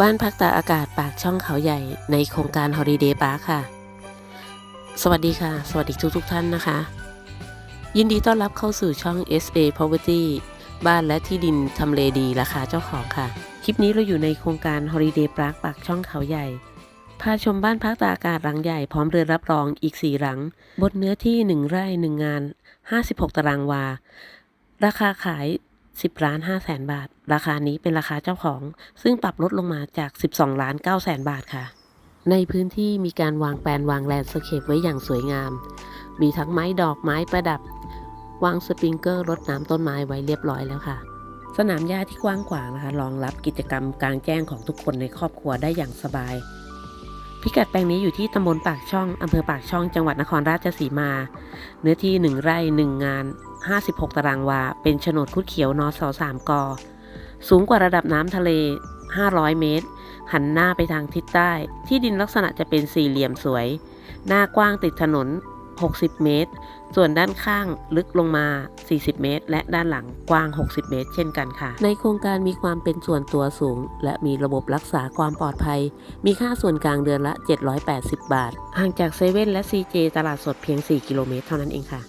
บ้านพักตากอากาศปากช่องเขาใหญ่ในโครงการ Holiday Park ค่ะ สวัสดีค่ะ สวัสดีทุกทุกท่านนะคะ ยินดีต้อนรับเข้าสู่ช่อง SA Property บ้านและที่ดินทำเลดีราคาเจ้าของค่ะ คลิปนี้เราอยู่ในโครงการ Holiday Park ปากช่องเขาใหญ่ พาชมบ้านพักตากอากาศหลังใหญ่พร้อมเรือนรับรองอีก 4 หลัง บนเนื้อที่ 1 ไร่ 1 งาน 56 ตารางวา ราคาขาย 10ล้าน5แสนบาท ราคานี้เป็นราคาเจ้าของ ซึ่งปรับลดลงมาจาก 12ล้าน9แสนบาทค่ะ ในพื้นที่มีการวางแปลนวางแลนด์สเคปไว้อย่างสวยงาม มีทั้งไม้ดอกไม้ประดับ วางสปริงเกอร์รดน้ำต้นไม้ไว้เรียบร้อยแล้วค่ะ สนามหญ้าที่กว้างขวางนะคะรองรับกิจกรรมกลางแจ้งของทุกคนในครอบครัวได้อย่างสบาย พิกัดแปลงนี้อยู่ที่ตำบลปากช่องอำเภอปากช่องจังหวัดนครราชสีมา เนื้อที่ 1 ไร่ 1 งาน 56 ตารางวา เป็นโฉนดคุดเขียวนอสอ3กอ สูงกว่าระดับน้ำทะเล 500 เมตร หันหน้าไปทางทิศใต้ ที่ดินลักษณะจะเป็นสี่เหลี่ยมสวย หน้ากว้างติดถนน 60 เมตร ส่วนด้านข้างลึกลงมา 40 เมตร และด้านหลังกว้าง 60 เมตร เช่นกันค่ะ ในโครงการมีความเป็นส่วนตัวสูง และมีระบบรักษาความปลอดภัย มีค่าส่วนกลางเดือนละ 780 บาท ห่างจากเซเว่นและ CJ ตลาดสดเพียง 4 กิโลเมตรเท่านั้นเองค่ะ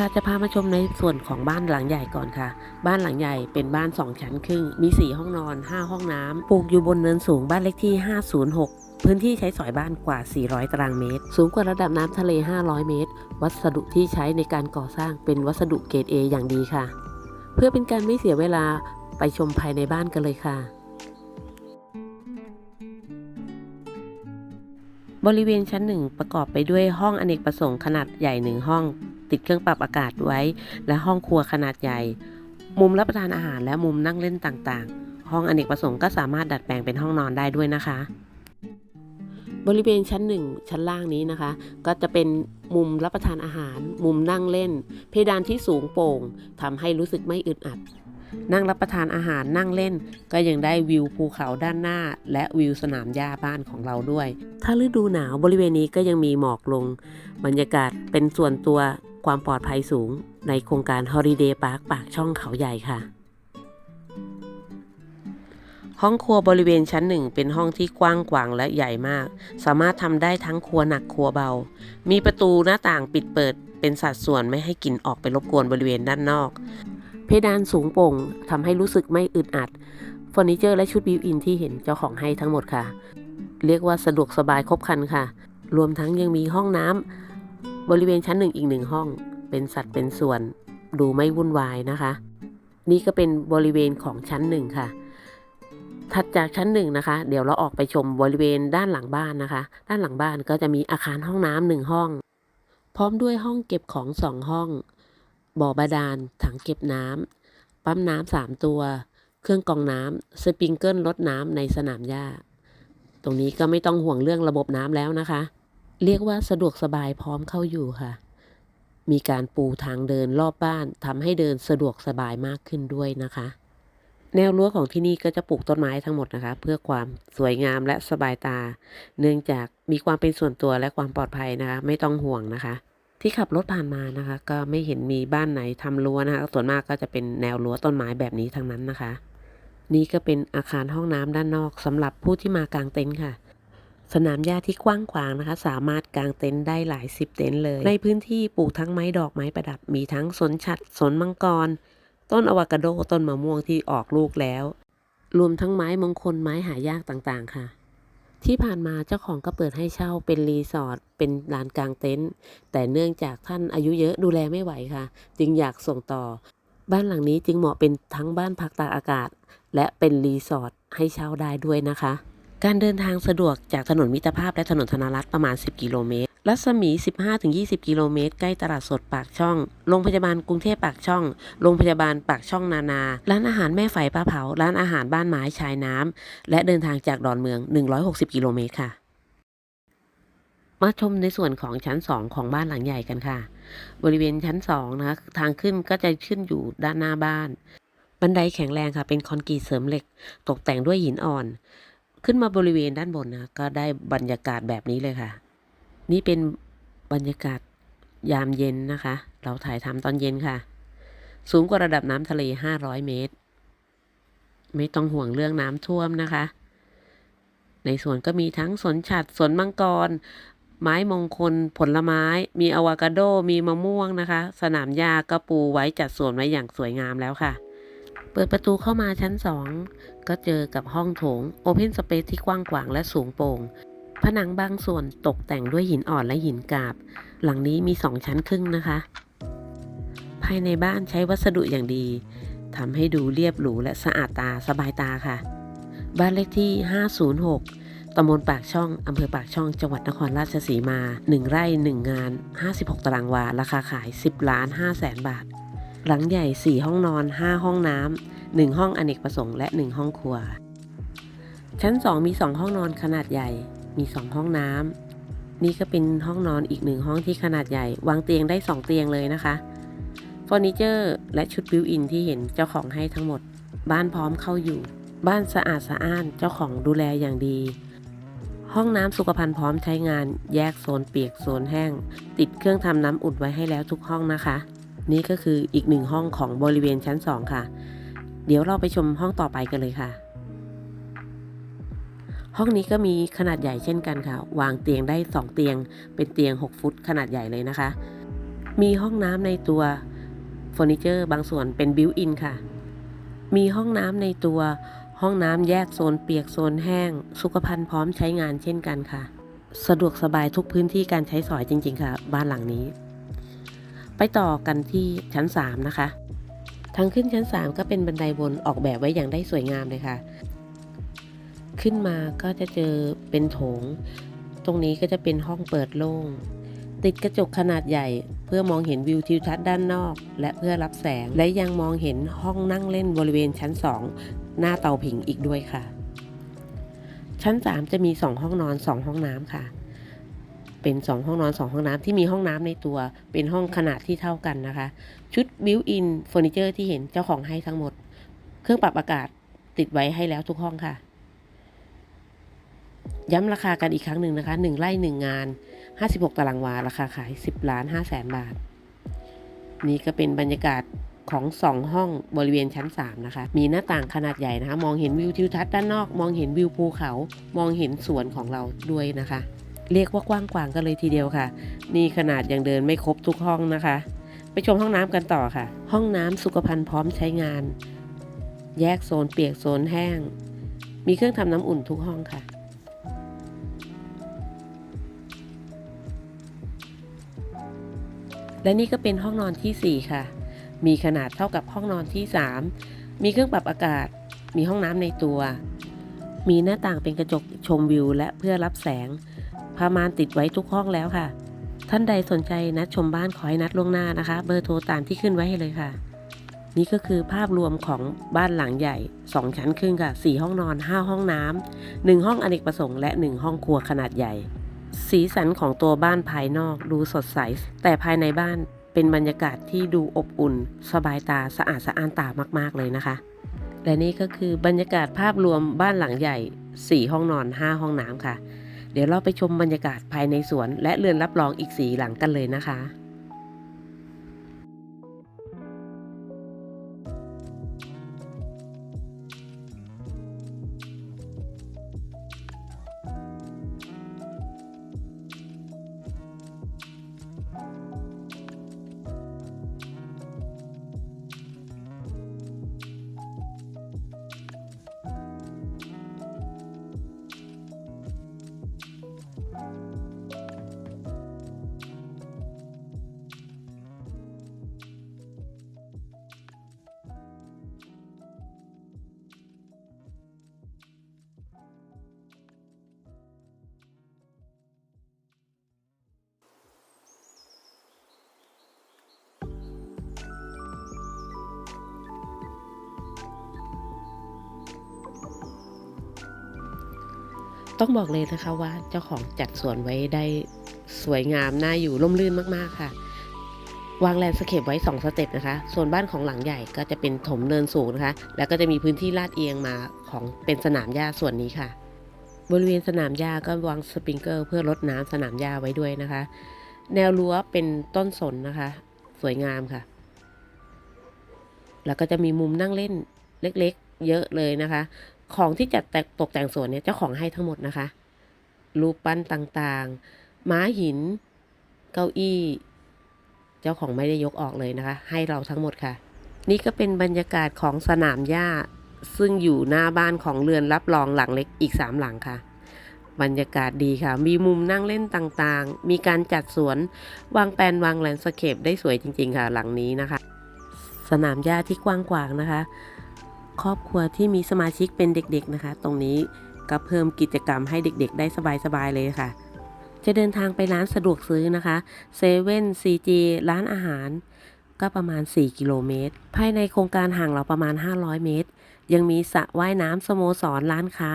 ค่ะจะพามาชมในส่วนของบ้านหลังใหญ่ก่อนค่ะ บ้านหลังใหญ่เป็นบ้าน 2 ชั้นครึ่ง มี 4 ห้องนอน 5 ห้องน้ำปลูกอยู่บนเนินสูงบ้านเลขที่ 506พื้นที่ใช้สอยบ้านกว่า 400 ตารางเมตร สูงกว่าระดับน้ำทะเล 500 เมตร วัสดุที่ใช้ในการก่อสร้างเป็นวัสดุเกรด A อย่างดีค่ะ เพื่อเป็นการไม่เสียเวลาไปชมภายในบ้านกันเลยค่ะ บริเวณชั้นหนึ่งประกอบไปด้วยห้องอเนกประสงค์ขนาดใหญ่หนึ่งห้อง ติดเครื่องปรับอากาศไว้ และห้องครัวขนาดใหญ่ มุมรับประทานอาหารและมุมนั่งเล่นต่างๆ ห้องอเนกประสงค์ก็สามารถดัดแปลงเป็นห้องนอนได้ด้วยนะคะ บริเวณชั้นหนึ่งชั้นล่างนี้นะคะ ก็จะเป็นมุมรับประทานอาหาร มุมนั่งเล่น เพดานที่สูงโปร่งทำให้รู้สึกไม่อึดอัดนั่งรับประทานอาหารนั่งเล่น ก็ยังได้วิวภูเขาด้านหน้า และวิวสนามหญ้าบ้านของเราด้วย ถ้าฤดูหนาวบริเวณนี้ก็ยังมีหมอกลง บรรยากาศเป็นส่วนตัว ความปลอดภัยสูงในโครงการ Holiday Park ปากช่องเขาใหญ่ค่ะ ห้องครัวบริเวณชั้นหนึ่งเป็นห้องที่กว้างขวางและใหญ่มาก สามารถทำได้ทั้งครัวหนักครัวเบา มีประตูหน้าต่างปิดเปิดเป็นสัดส่วนไม่ให้กลิ่นออกไปรบกวนบริเวณด้านนอก เพดานสูงโปร่งทำให้รู้สึกไม่อึดอัดเฟอร์นิเจอร์และชุดบิวอินที่เห็นเจ้าของให้ทั้งหมดค่ะ เรียกว่าสะดวกสบายครบครันค่ะ รวมทั้งยังมีห้องน้ำ บริเวณชั้นหนึ่งอีกหนึ่งห้อง เป็นสัดเป็นส่วน ดูไม่วุ่นวายนะคะ นี่ก็เป็นบริเวณของชั้นหนึ่งค่ะ ถัดจากชั้นหนึ่งนะคะ เดี๋ยวเราออกไปชมบริเวณด้านหลังบ้านนะคะ ด้านหลังบ้านก็จะมีอาคารห้องน้ำหนึ่งห้อง พร้อมด้วยห้องเก็บของสองห้อง บ่อบาดาล ถังเก็บน้ำ ปั๊มน้ำสามตัว เครื่องกรองน้ำ สปริงเกิลลดน้ำในสนามหญ้า ตรงนี้ก็ไม่ต้องห่วงเรื่องระบบน้ำแล้วนะคะ เรียกว่าสะดวกสบายพร้อมเข้าอยู่ค่ะ มีการปูทางเดินรอบบ้านทำให้เดินสะดวกสบายมากขึ้นด้วยนะคะ แนวรั้วของที่นี่ก็จะปลูกต้นไม้ทั้งหมดนะคะ เพื่อความสวยงามและสบายตา เนื่องจากมีความเป็นส่วนตัวและความปลอดภัยนะคะ ไม่ต้องห่วงนะคะ ที่ขับรถผ่านมานะคะ ก็ไม่เห็นมีบ้านไหนทำรั้วนะคะส่วนมากก็จะเป็นแนวรั้วต้นไม้แบบนี้ทั้งนั้นนะคะ นี่ก็เป็นอาคารห้องน้ำด้านนอกสำหรับผู้ที่มากางเต็นท์ค่ะ สนามหญ้าที่กว้างขวางนะคะ สามารถกางเต็นท์ได้หลายสิบเต็นท์เลย ในพื้นที่ปลูกทั้งไม้ดอกไม้ประดับ มีทั้งสนฉัดสนมังกร ต้นอะวากาโดต้นมะม่วงที่ออกลูกแล้ว รวมทั้งไม้มงคลไม้หายากต่างๆ ค่ะ ที่ผ่านมาเจ้าของก็เปิดให้เช่าเป็นรีสอร์ทเป็นลานกลางเต็นท์แต่เนื่องจากท่านอายุเยอะดูแลไม่ไหวค่ะ จึงอยากส่งต่อ บ้านหลังนี้จึงเหมาะเป็นทั้งบ้านพักตากอากาศ และเป็นรีสอร์ทให้เช่าได้ด้วยนะคะ การเดินทางสะดวกจากถนนมิตรภาพและถนนธนรัตน์ประมาณ 10 กิโลเมตร รัศมี 15-20 กิโลเมตร ใกล้ตลาดสดปากช่อง โรงพยาบาลกรุงเทพปากช่อง โรงพยาบาลปากช่องนานา ร้านอาหารแม่ไฝปลาเผา ร้านอาหารบ้านไม้ชายน้ำ และเดินทางจากดอนเมือง 160 กิโลเมตรค่ะ มาชมในส่วนของชั้น 2 ของบ้านหลังใหญ่กันค่ะ บริเวณชั้น2นะคะทางขึ้นก็จะขึ้นอยู่ด้านหน้าบ้าน บันไดแข็งแรงค่ะ เป็นคอนกรีตเสริมเหล็ก ตกแต่งด้วยหินอ่อน ขึ้นมาบริเวณด้านบนนะก็ได้บรรยากาศแบบนี้เลยค่ะ นี่เป็นบรรยากาศยามเย็นนะคะ เราถ่ายทำตอนเย็นค่ะ สูงกว่าระดับน้ำทะเล 500 เมตร ไม่ต้องห่วงเรื่องน้ำท่วมนะคะ ในสวนก็มีทั้งสวนฉัดสวนมังกร ไม้มงคล ผลไม้ มีอะวากาโด มีมะม่วงนะคะ สนามหญ้าก็ปูไว้จัดสวนไว้อย่างสวยงามแล้วค่ะ เปิดประตูเข้ามาชั้น2ก็เจอกับห้องโถงโอเพนสเปซที่กว้างขวางและสูงโปร่งผนังบางส่วนตกแต่งด้วยหินอ่อนและหินกาบ หลังนี้มี2ชั้นครึ่งนะคะ ภายในบ้านใช้วัสดุอย่างดีทำให้ดูเรียบหรูและสะอาดตาสบายตาค่ะ บ้านเลขที่ 506 ตำบลปากช่องอำเภอปากช่อง จังหวัดนครราชสีมา 1 ไร่ 1 งาน 56 ตารางวา ราคาขาย 10 ล้าน5แสนบาท หลังใหญ่ 4 ห้องนอน 5 ห้องน้ำ 1 ห้องอเนกประสงค์และ 1 ห้องครัว ชั้น 2 มี 2 ห้องนอนขนาดใหญ่ มี 2 ห้องน้ำ นี่ก็เป็นห้องนอนอีกหนึ่งห้องที่ขนาดใหญ่ วางเตียงได้ 2 เตียงเลยนะคะ เฟอร์นิเจอร์ และชุดบิวอินที่เห็นเจ้าของให้ทั้งหมด บ้านพร้อมเข้าอยู่ บ้านสะอาดสะอ้าน เจ้าของดูแลอย่างดี ห้องน้ำสุขภัณฑ์พร้อมใช้งาน แยกโซนเปียกโซนแห้ง ติดเครื่องทำน้ำอุ่นไว้ให้แล้วทุกห้องนะคะ นี่ก็คืออีกหนึ่งห้องของบริเวณชั้น 2 ค่ะ เดี๋ยวเราไปชมห้องต่อไปกันเลยค่ะ ห้องนี้ก็มีขนาดใหญ่เช่นกันค่ะ วางเตียงได้ 2 เตียง เป็นเตียง 6 ฟุตขนาดใหญ่เลยนะคะ มีห้องน้ำในตัวเฟอร์นิเจอร์บางส่วนเป็นบิวอินค่ะ มีห้องน้ำในตัว ห้องน้ำแยกโซนเปียกโซนแห้ง สุขภัณฑ์พร้อมใช้งานเช่นกันค่ะ สะดวกสบายทุกพื้นที่การใช้สอยจริง ๆ ค่ะ บ้านหลังนี้ ไปต่อกันที่ชั้น 3 นะคะ ทางขึ้นชั้น 3 ก็เป็นบันไดวนออกแบบไว้อย่างได้สวยงามเลยค่ะ ขึ้นมาก็จะเจอเป็นโถง ตรงนี้ก็จะเป็นห้องเปิดโล่ง ติดกระจกขนาดใหญ่ เพื่อมองเห็นวิวทิวทัศน์ด้านนอก และเพื่อรับแสง และยังมองเห็นห้องนั่งเล่นบริเวณชั้น 2 หน้าเตาผิงอีกด้วยค่ะ ชั้น 3 จะมี 2 ห้องนอน 2 ห้องน้ำค่ะ เป็น 2 ห้องนอน 2 ห้องน้ำที่มีห้องน้ำในตัวเป็นห้องขนาดที่เท่ากันนะคะ ชุดบิวอินเฟอร์นิเจอร์ที่เห็นเจ้าของให้ทั้งหมด เครื่องปรับอากาศติดไว้ให้แล้วทุกห้องค่ะ ย้ำราคากันอีกครั้งหนึ่งนะคะ 1ไร่1งาน 56 ตารางวา ราคาขาย 10ล้าน5แสนบาท นี่ก็เป็นบรรยากาศของ 2 ห้องบริเวณชั้น 3 นะคะ มีหน้าต่างขนาดใหญ่นะคะ มองเห็นวิวทิวทัศน์ด้านนอก มองเห็นวิวภูเขา มองเห็นสวนของเราด้วยนะคะ เรียกว่ากว้างขวางกันเลยทีเดียวค่ะ นี่ขนาดยังเดินไม่ครบทุกห้องนะคะ ไปชมห้องน้ำกันต่อค่ะ ห้องน้ำสุขภัณฑ์พร้อมใช้งาน แยกโซนเปียกโซนแห้ง มีเครื่องทำน้ำอุ่นทุกห้องค่ะและนี่ก็เป็นห้องนอนที่ 4 ค่ะ มีขนาดเท่ากับห้องนอนที่ 3 มีเครื่องปรับอากาศ มีห้องน้ำในตัว มีหน้าต่างเป็นกระจกชมวิวและเพื่อรับแสง พามานติดไว้ทุกห้องแล้วค่ะ ท่านใดสนใจนัดชมบ้านขอให้นัดล่วงหน้านะคะ เบอร์โทรตามที่ขึ้นไว้ให้เลยค่ะ นี่ก็คือภาพรวมของบ้านหลังใหญ่ 2 ชั้นครึ่งค่ะ 4 ห้องนอน 5 ห้องน้ำ1ห้องอเนกประสงค์และ 1 ห้องครัวขนาดใหญ่ สีสันของตัวบ้านภายนอกดูสดใส แต่ภายในบ้านเป็นบรรยากาศที่ดูอบอุ่น สบายตาสะอาดสะอ้านตามาก ๆ เลยนะคะ และนี่ก็คือบรรยากาศภาพรวมบ้านหลังใหญ่ 4 ห้องนอน 5 ห้องน้ำค่ะ เดี๋ยวเราไปชมบรรยากาศภายในสวน และเรือนรับรองอีกสีหลังกันเลยนะคะ ต้องบอกเลยนะคะว่าเจ้าของจัดสวนไว้ได้สวยงามน่าอยู่ร่มรื่นมากๆค่ะ วางแลนสเคปไว้ 2 สเต็ปนะคะ ส่วนบ้านของหลังใหญ่ก็จะเป็นถมเนินสูงนะคะ แล้วก็จะมีพื้นที่ลาดเอียงมาของเป็นสนามหญ้าส่วนนี้ค่ะ บริเวณสนามหญ้าก็วางสปริงเกอร์เพื่อลดน้ำสนามหญ้าไว้ด้วยนะคะ แนวรั้วเป็นต้นสนนะคะ สวยงามค่ะ แล้วก็จะมีมุมนั่งเล่นเล็กๆ เยอะเลยนะคะ ของที่จัดแต่ตกแต่งสวนเนี่ยเจ้าของให้ทั้งหมดนะคะ รูปปั้นต่างๆ ม้าหิน เก้าอี้ เจ้าของไม่ได้ยกออกเลยนะคะ ให้เราทั้งหมดค่ะ นี่ก็เป็นบรรยากาศของสนามหญ้า ซึ่งอยู่หน้าบ้านของเรือนรับรองหลังเล็กอีกสามหลังค่ะ บรรยากาศดีค่ะ มีมุมนั่งเล่นต่างๆ มีการจัดสวน วางแปลนวางแลนสเคปได้สวยจริง ๆ ค่ะหลังนี้นะคะ สนามหญ้าที่กว้างขวางนะคะ ครอบครัวที่มีสมาชิกเป็นเด็กๆนะคะ ตรงนี้ก็เพิ่มกิจกรรมให้เด็กๆ ได้สบายๆเลยค่ะ จะเดินทางไปร้านสะดวกซื้อนะคะเซเว่นซีจีร้านอาหาร ก็ประมาณ 4 กิโลเมตร ภายในโครงการห่างเราประมาณ 500 เมตร ยังมีสระว่ายน้ำสโมสรร้านค้า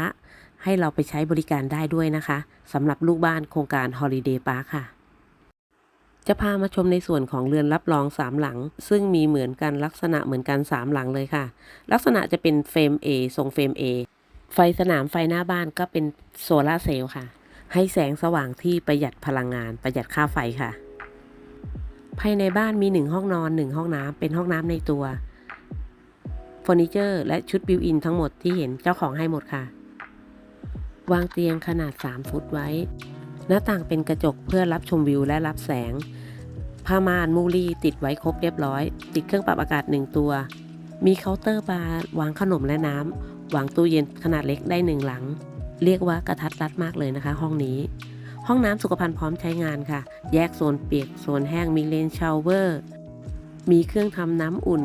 ให้เราไปใช้บริการได้ด้วยนะคะสำหรับลูกบ้านโครงการ Holiday Park ค่ะ จะพามาชมในส่วนของเรือนรับรอง3หลัง ซึ่งมีเหมือนกันลักษณะเหมือนกัน3หลังเลยค่ะ ลักษณะจะเป็นเฟรม A ทรงเฟรม A ไฟสนามไฟหน้าบ้านก็เป็นโซลาเซลล์ค่ะ ให้แสงสว่างที่ประหยัดพลังงาน ประหยัดค่าไฟค่ะ ภายในบ้านมี 1 ห้องนอน 1 ห้องน้ำเป็นห้องน้ำในตัวเฟอร์นิเจอร์ และชุดบิวอินทั้งหมดที่เห็นเจ้าของให้หมดค่ะ วางเตียงขนาด 3 ฟุตไว้ หน้าต่างเป็นกระจกเพื่อรับชมวิวและรับแสง ผ้าม่านมูลี่ติดไว้ครบเรียบร้อย ติดเครื่องปรับอากาศ 1 ตัว มีเคาน์เตอร์บาร์วางขนมและน้ำวางตู้เย็นขนาดเล็กได้หนึ่งหลัง เรียกว่ากระทัดรัดมากเลยนะคะ ห้องนี้ ห้องน้ำสุขภัณฑ์พร้อมใช้งานค่ะ แยกโซนเปียกโซนแห้งมีเลนชาวเวอร์มีเครื่องทำน้ำอุ่น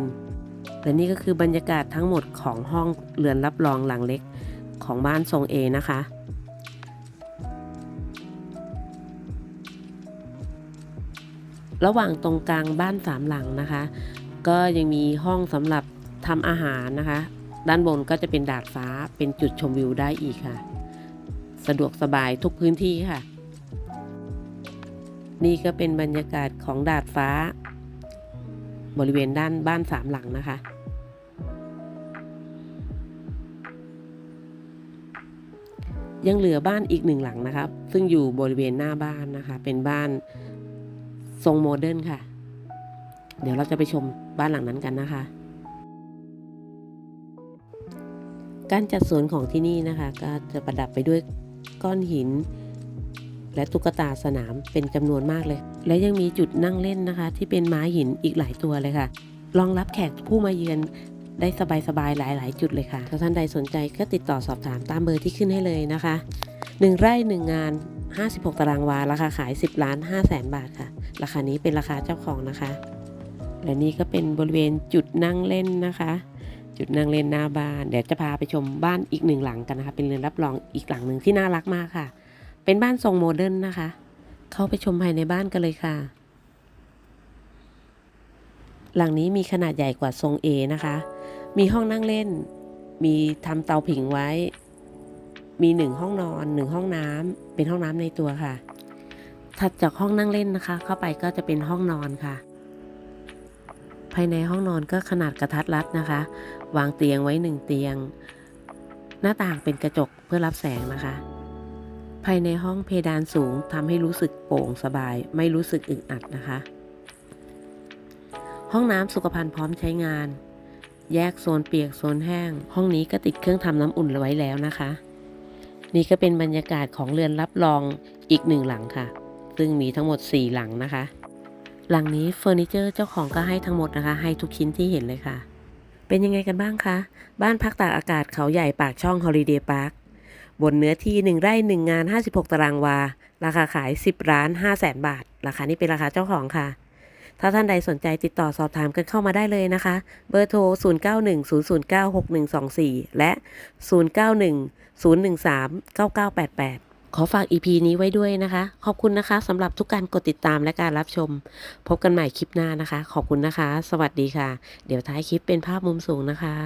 และนี่ก็คือบรรยากาศทั้งหมดของห้องเรือนรับรองหลังเล็กของบ้านทรงเอนะคะ ระหว่างตรงกลางบ้านสามหลังนะคะ ก็ยังมีห้องสำหรับทำอาหารนะคะ ด้านบนก็จะเป็นดาดฟ้าเป็นจุดชมวิวได้อีกค่ะ สะดวกสบายทุกพื้นที่ค่ะ นี่ก็เป็นบรรยากาศของดาดฟ้า บริเวณด้านบ้านสามหลังนะคะยังเหลือบ้านอีกหนึ่งหลังนะครับ ซึ่งอยู่บริเวณหน้าบ้านนะคะ เป็นบ้าน ทรงโมเดิร์นค่ะ เดี๋ยวเราจะไปชมบ้านหลังนั้นกันนะคะ การจัดสวนของที่นี่นะคะ ก็จะประดับไปด้วยก้อนหิน และตุ๊กตาสนามเป็นจำนวนมากเลย และยังมีจุดนั่งเล่นนะคะ ที่เป็นไม้หินอีกหลายตัวเลยค่ะ รองรับแขกผู้มาเยือนได้สบายๆ หลาย ๆ จุดเลยค่ะ ถ้าท่านใดสนใจก็ติดต่อสอบถามตามเบอร์ที่ขึ้นให้เลยนะคะ 1 ไร่ 1 งาน 56 ตารางวา ราคาขาย 10 ล้าน5แสนบาทค่ะ ราคานี้เป็นราคาเจ้าของนะคะ และนี่ก็เป็นบริเวณจุดนั่งเล่นนะคะ จุดนั่งเล่นหน้าบ้าน เดี๋ยวจะพาไปชมบ้านอีกหนึ่งหลังกันนะคะ เป็นเรือนรับรองอีกหลังหนึ่งที่น่ารักมากค่ะ เป็นบ้านทรงโมเดิร์นนะคะ เข้าไปชมภายในบ้านกันเลยค่ะ หลังนี้มีขนาดใหญ่กว่าทรง A นะคะ มีห้องนั่งเล่น มีทำเตาผิงไว้ มีหนึ่งห้องนอนหนึ่งห้องน้ำเป็นห้องน้ำในตัวค่ะ ถัดจากห้องนั่งเล่นนะคะ เข้าไปก็จะเป็นห้องนอนค่ะ ภายในห้องนอนก็ขนาดกระทัดรัดนะคะ วางเตียงไว้หนึ่งเตียง หน้าต่างเป็นกระจกเพื่อรับแสงนะคะ ภายในห้องเพดานสูงทำให้รู้สึกโปร่งสบาย ไม่รู้สึกอึดอัดนะคะ ห้องน้ำสุขภัณฑ์พร้อมใช้งาน แยกโซนเปียกโซนแห้ง ห้องนี้ก็ติดเครื่องทำน้ำอุ่นไว้แล้วนะคะ นี่ก็เป็นบรรยากาศของเรือนรับรองอีกหนึ่งหลังค่ะ ซึ่งมีทั้งหมด 4 หลังนะคะ หลังนี้เฟอร์นิเจอร์เจ้าของก็ให้ทั้งหมดนะคะ ให้ทุกชิ้นที่เห็นเลยค่ะ เป็นยังไงกันบ้างคะ บ้านพักตากอากาศเขาใหญ่ปากช่องฮอลิเดย์พาร์คบนเนื้อที่ 1 ไร่ 1 งาน 56 ตารางวา ราคาขาย 10ล้าน5แสนบาท ราคานี้เป็นราคาเจ้าของค่ะ ถ้าท่านใดสนใจติดต่อสอบถามกันเข้ามาได้เลยนะคะ เบอร์โทร 0910096124 และ 0910139988 ขอฝาก EP นี้ไว้ด้วยนะคะ ขอบคุณนะคะสำหรับทุกการกดติดตามและการรับชม พบกันใหม่คลิปหน้านะคะ ขอบคุณนะคะ สวัสดีค่ะ เดี๋ยวท้ายคลิปเป็นภาพมุมสูงนะคะ